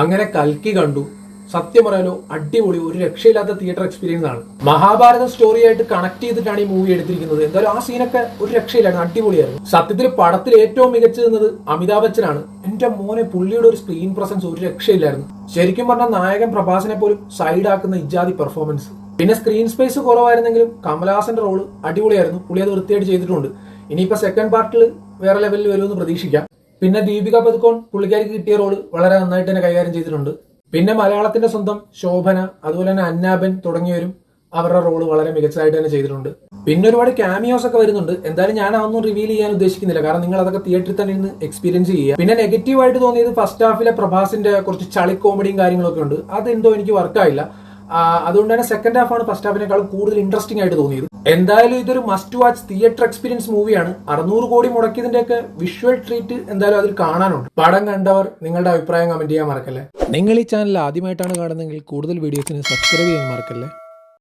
അങ്ങനെ കൽക്കി കണ്ടു. സത്യം പറയാലോ അടിപൊളി ഒരു രക്ഷയില്ലാത്ത തിയേറ്റർ എക്സ്പീരിയൻസ് ആണ്. മഹാഭാരത സ്റ്റോറി ആയിട്ട് കണക്ട് ചെയ്തിട്ടാണ് ഈ മൂവി എടുത്തിരിക്കുന്നത്. എന്തായാലും ആ സീനൊക്കെ ഒരു രക്ഷയില്ലായിരുന്നു അടിപൊളിയായിരുന്നു. സത്യത്തിൽ പടത്തിൽ ഏറ്റവും മികച്ചത് അമിതാഭ് ബച്ചനാണ്. എന്റെ മോനെ പുള്ളിയുടെ ഒരു സ്ക്രീൻ പ്രസൻസ് ഒരു രക്ഷയില്ലായിരുന്നു. ശരിക്കും പറഞ്ഞാൽ നായകൻ പ്രഭാസിനെ പോലും സൈഡ് ആക്കുന്ന ഇജാതി പെർഫോമൻസ് പിന്നെ സ്ക്രീൻ സ്പേസ് കുറവായിരുന്നെങ്കിലും കമലഹാസന്റെ റോൾ അടിപൊളിയായിരുന്നു. പുള്ളി അത് വൃത്തിയായിട്ട് ചെയ്തിട്ടുണ്ട്. ഇനിയിപ്പോ സെക്കൻഡ് പാർട്ടിൽ വേറെ ലെവലിൽ വരുമെന്ന് പ്രതീക്ഷിക്കാം. പിന്നെ ദീപിക പതുക്കോൺ പുള്ളിക്കാരിക്ക് കിട്ടിയ റോൾ വളരെ നന്നായിട്ട് തന്നെ കൈകാര്യം ചെയ്തിട്ടുണ്ട്. പിന്നെ മലയാളത്തിന്റെ സ്വന്തം ശോഭന അതുപോലെ തന്നെ അന്നാബൻ തുടങ്ങിയവരും അവരുടെ റോൾ വളരെ മികച്ചതായിട്ട് തന്നെ ചെയ്തിട്ടുണ്ട്. പിന്നെ ഒരുപാട് ക്യാമിയോസ് ഒക്കെ വരുന്നുണ്ട്. എന്തായാലും ഞാൻ അതൊന്നും റിവീൽ ചെയ്യാൻ ഉദ്ദേശിക്കുന്നില്ല. കാരണം നിങ്ങൾ അതൊക്കെ തിയേറ്ററിൽ തന്നെ ഇരുന്ന് എക്സ്പീരിയൻസ് ചെയ്യുക. പിന്നെ നെഗറ്റീവായിട്ട് തോന്നിയത് ഫസ്റ്റ് ഹാഫിലെ പ്രഭാസിന്റെ കുറച്ച് ചളി കോമഡിയും കാര്യങ്ങളൊക്കെ ഉണ്ട്. അതെന്തോ എനിക്ക് വർക്കായില്ല അതുകൊണ്ട് തന്നെ സെക്കൻഡ് ഹാഫ് ആണ് ഫസ്റ്റ് ഹാഫിനേക്കാൾ കൂടുതൽ ഇൻട്രസ്റ്റിംഗ് ആയിട്ട് തോന്നിയത്. എന്തായാലും ഇതൊരു മസ്റ്റ് വാച്ച് തിയേറ്റർ എക്സ്പീരിയൻസ് മൂവിയാണ് അറുന്നൂറ് കോടി മുടക്കിയതിന്റെയൊക്കെ വിഷ്വൽ ട്രീറ്റ് എന്തായാലും അതിൽ കാണാനുണ്ട്. പടം കണ്ടവർ നിങ്ങളുടെ അഭിപ്രായം കമന്റ് ചെയ്യാൻ മറക്കല്ലേ? നിങ്ങൾ ഈ ചാനൽ ആദ്യമായിട്ടാണ് കാണുന്നതെങ്കിൽ കൂടുതൽ വീഡിയോസിന് സബ്സ്ക്രൈബ് ചെയ്യാൻ മറക്കല്ലേ?